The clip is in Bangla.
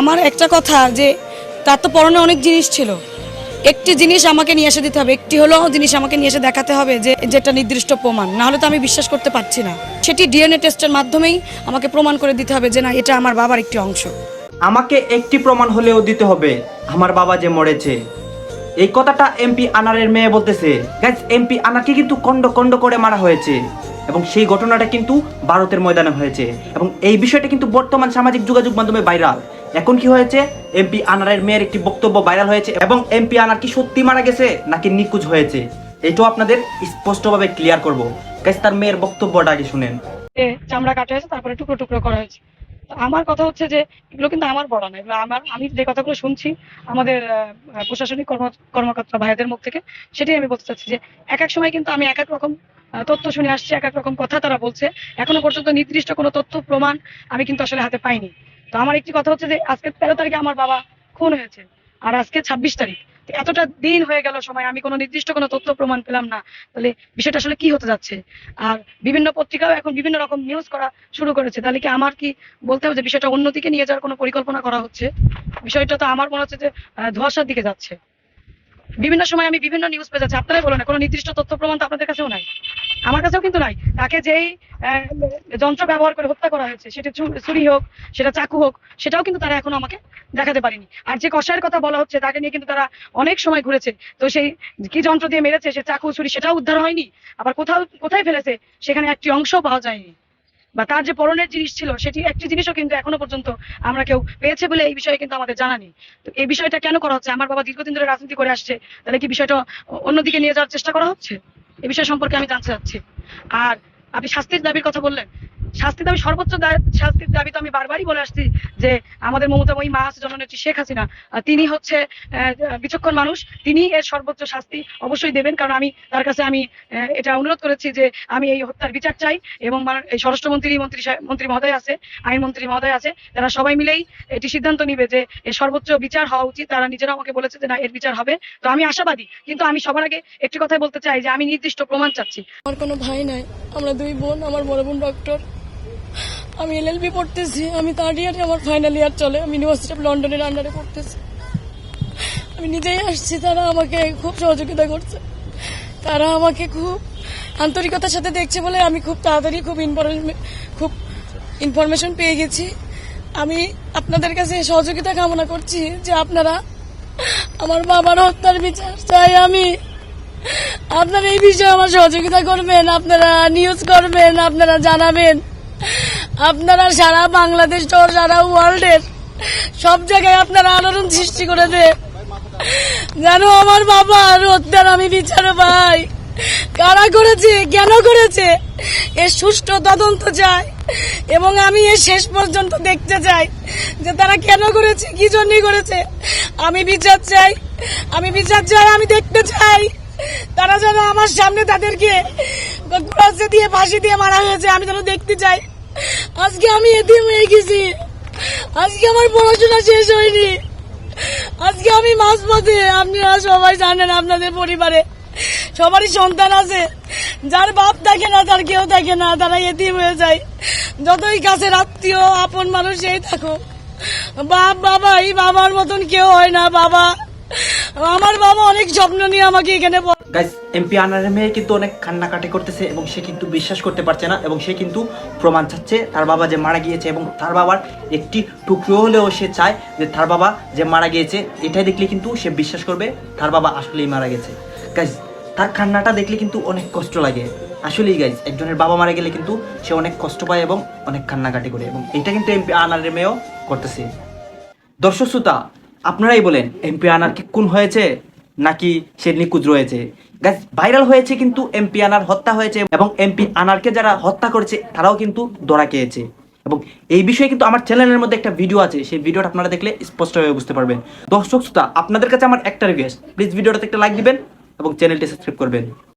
আমার একটা কথা যে, তার তো পরনে অনেক জিনিস ছিল। একটি জিনিস আমাকে নিয়ে এসে দিতে হবে, একটি হলো জিনিস আমাকে নিয়ে এসে দেখাতে হবে যে, যেটা নির্দিষ্ট প্রমাণ। না হলে তো আমি বিশ্বাস করতে পারছি না। সেটি ডিএনএ টেস্টের মাধ্যমেই আমাকে প্রমাণ করে দিতে হবে যে, না, এটা আমার বাবার একটি অংশ। আমাকে একটি প্রমাণ হলেও দিতে হবে, আমার বাবা যে মরেছে। এই কথাটা এমপি আনারের মেয়ে বলতেছে। গাইজ এমপি আনারকে কিন্তু কন্ড কন্ড করে মারা হয়েছে। এবং সেই ঘটনাটা কিন্তু ভারতের ময়দানে হয়েছে। এবং এই বিষয়টা কিন্তু বর্তমান সামাজিক যোগাযোগ মাধ্যমে ভাইরাল। এখন কি হয়েছে? এমপি আনারের মেয়ের একটি বক্তব্য ভাইরাল হয়েছে এবং এমপি আনার কি সত্যি মারা গেছে নাকি নিখোঁজ হয়েছে? এটাও আপনাদের স্পষ্টভাবে ক্লিয়ার করব। তার মেয়ের বক্তব্যটা আগে শুনেন। চামড়া কাটা হয়েছে, তারপরে টুকরো টুকরো করা হয়েছে। আমার কথা হচ্ছে যে, এগুলো কিন্তু আমার বলা না এগুলো আমার, আমি যে কথাগুলো শুনছি, আমাদের প্রশাসনিক কর্ম, কর্মকর্তা ভাইদের মুখ থেকে, সেটাই আমি বলতে চাচ্ছি যে, এক এক সময় কিন্তু আমি এক এক রকম তথ্য শুনে আসছি, এক এক রকম কথা তারা বলছে। এখনও পর্যন্ত নির্দিষ্ট কোনো তথ্য, প্রমাণ আমি কিন্তু আসলে হাতে পাইনি। তো আমার একটি কথা হচ্ছে যে, আজকে তেরো তারিখে আমার বাবা খুন হয়েছে, আর আজকে ছাব্বিশ তারিখ। এতটা দিন হয়ে গেল সময়, আমি কোনো নির্দিষ্ট কোনো তথ্য, প্রমাণ পেলাম না। তাহলে বিষয়টা আসলে কি হতে যাচ্ছে? আর বিভিন্ন পত্রিকাও এখন বিভিন্ন রকম নিউজ করা শুরু করেছে। তাহলে কি আমার কি বলতে হবে যে, বিষয়টা অন্যদিকে নিয়ে যাওয়ার কোনো পরিকল্পনা করা হচ্ছে? বিষয়টা তো আমার মনে হচ্ছে যে ধোঁয়াশার দিকে যাচ্ছে। বিভিন্ন সময় আমি বিভিন্ন নিউজ পেয়ে যাচ্ছি। আপনারাই বলেন কোনো নির্দিষ্ট তথ্য প্রমাণ তো আপনাদের কাছেও নাই। আমার কাছেও কিন্তু নাই। তাকে যেই যন্ত্র ব্যবহার করে হত্যা করা হয়েছে, সেটা ছুরি হোক, সেটা চাকু হোক, সেটাও কিন্তু তারা এখনও আমাকে দেখাতে পারেনি। আর যে কষায়ের কথা বলা হচ্ছে, তাকে নিয়ে কিন্তু তারা অনেক সময় ঘুরেছে। তো সেই কি যন্ত্র দিয়ে মেরেছে, সে চাকু, ছুরি, সেটাও উদ্ধার হয়নি। আবার কোথাও, কোথায় ফেলেছে, সেখানে একটি অংশও পাওয়া যায়নি। বা তার যে পরনের জিনিস ছিল, সেটি একটি জিনিসও কিন্তু এখনও পর্যন্ত আমরা কেউ পেয়েছে বলে এই বিষয়ে কিন্তু আমাদের জানা নেই। তো এই বিষয়টা কেন করা হচ্ছে? আমার বাবা দীর্ঘদিন ধরে রাজনীতি করে আসছে, তাহলে কি বিষয়টা অন্যদিকে নিয়ে যাওয়ার চেষ্টা করা হচ্ছে? এ বিষয় সম্পর্কে আমি জানতে চাচ্ছি। আর আপনি শাস্তির দাবির কথা বললেন শাস্তির দাবি, সর্বোচ্চ শাস্তির দাবি তো আমি বারবারই বলে আসছি যে আমাদের মমতাময়ী মা জননেত্রী শেখ হাসিনা তিনি হচ্ছে বিচক্ষণ মানুষ, তিনি এর সর্বোচ্চ শাস্তি অবশ্যই দেবেন, কারণ আমি তার কাছে আমি এটা অনুরোধ করেছি যে আমি এই হত্যার বিচার চাই এবং এই স্বরাষ্ট্রমন্ত্রী, মন্ত্রী মন্ত্রী মহোদয় আছে আইনমন্ত্রী মহোদয় আছে, তারা সবাই মিলেই এটি সিদ্ধান্ত নিবে যে এর সর্বোচ্চ বিচার হওয়া উচিত, তারা নিজেরা আমাকে বলেছে যে না, এর বিচার হবে। তো আমি আশাবাদী, কিন্তু আমি সবার আগে একটি কথাই বলতে চাই যে আমি নির্দিষ্ট প্রমাণ চাচ্ছি। আমার কোনো ভাই নাই, আমরা দুই বোন, আমার বড় বোন ডক্টর আমি এলএলবি পড়তেছি, আমি থার্ড ইয়ারে আমার ফাইনাল ইয়ার চলে, আমি ইউনিভার্সিটি অফ লন্ডনের আন্ডারে পড়তেছি। আমি নিজেই আসছি, তারা আমাকে খুব সহযোগিতা করছে। তারা আমাকে খুব আন্তরিকতার সাথে দেখছে বলে আমি খুব তাড়াতাড়ি খুব খুব ইনফরমেশন পেয়ে গেছি। আমি আপনাদের কাছে সহযোগিতা কামনা করছি যে আপনারা আমার বাবার হত্যার বিচার চাই আমি। আপনারা এই বিষয়ে আমার সহযোগিতা করবেন, আপনারা নিউজ করবেন, আপনারা জানাবেন। আপনারা সারা বাংলাদেশ সহ সারা ওয়ার্ল্ডের সব জায়গায় আপনারা আলোড়ন সৃষ্টি করে দেন যেন আমার বাবার হত্যার আমি বিচার ভাই। কারা করেছে, কেন করেছে? এর সুষ্ঠু তদন্ত চাই এবং আমি এর শেষ পর্যন্ত দেখতে চাই যে তারা কেন করেছে, কি জন্যই করেছে। আমি বিচার চাই, আমি বিচার চাই, আমি দেখতে চাই। তারা যেন আমার সামনে তাদেরকে দিয়ে, ফাঁসি দিয়ে মারা হয়েছে, আমি যেন দেখতে চাই। আজকে আমি এদিন হয়ে গেছি। আজকে আমার পড়াশোনা শেষ হয়নি। আজকে আমি মাঝ পথে আপনারা সবাই জানেন আপনাদের পরিবারে, সবারই সন্তান আছে। যার বাপ থাকে না, তার কেউ থাকে না, তারা এতিম হয়ে যায়। যতই কাছে আত্মীয়, আপন মানুষ সেই থাকো বাপ বাবা এই বাবার মতন কেউ হয় না, বাবা আমার বাবা অনেক স্বপ্ন নিয়ে আমাকে এখানে গাইস এমপি আনারের মেয়ে কিন্তু অনেক কান্নাকাটি করতেছে এবং সে কিন্তু বিশ্বাস করতে পারছে না এবং সে কিন্তু প্রমাণ চাচ্ছে তার বাবা যে মারা গিয়েছে এবং তার বাবার একটি টুকরো হলেও সে চায় যে তার বাবা যে মারা গিয়েছে, এটাই দেখলে কিন্তু সে বিশ্বাস করবে তার বাবা আসলেই মারা গেছে। গাইস তার কান্নাটা দেখলে কিন্তু অনেক কষ্ট লাগে। আসলেই গাইজ একজনের বাবা মারা গেলে কিন্তু সে অনেক কষ্ট পায় এবং অনেক কান্নাকাটি করে এবং এটা কিন্তু এমপি আনারের মেয়েও করতেছে। দর্শক শ্রোতা আপনারাই বলেন, এমপি আনার কি কোন হয়েছে? নাকি সে নিকুজ রয়েছে? গাছ ভাইরাল হয়েছে কিন্তু এমপি আনার হত্যা হয়েছে এবং এমপি আনারকে যারা হত্যা করেছে, তারাও কিন্তু ধরা খেয়েছে। এবং এই বিষয়ে কিন্তু আমার চ্যানেলের মধ্যে একটা ভিডিও আছে, সেই ভিডিওটা আপনারা দেখলে স্পষ্টভাবে বুঝতে পারবেন। দর্শক শ্রোতা, আপনাদের কাছে আমার একটা রিকোয়েস্ট প্লিজ ভিডিওটাতে একটা লাইক দিবেন এবং চ্যানেলটি সাবস্ক্রাইব করবেন।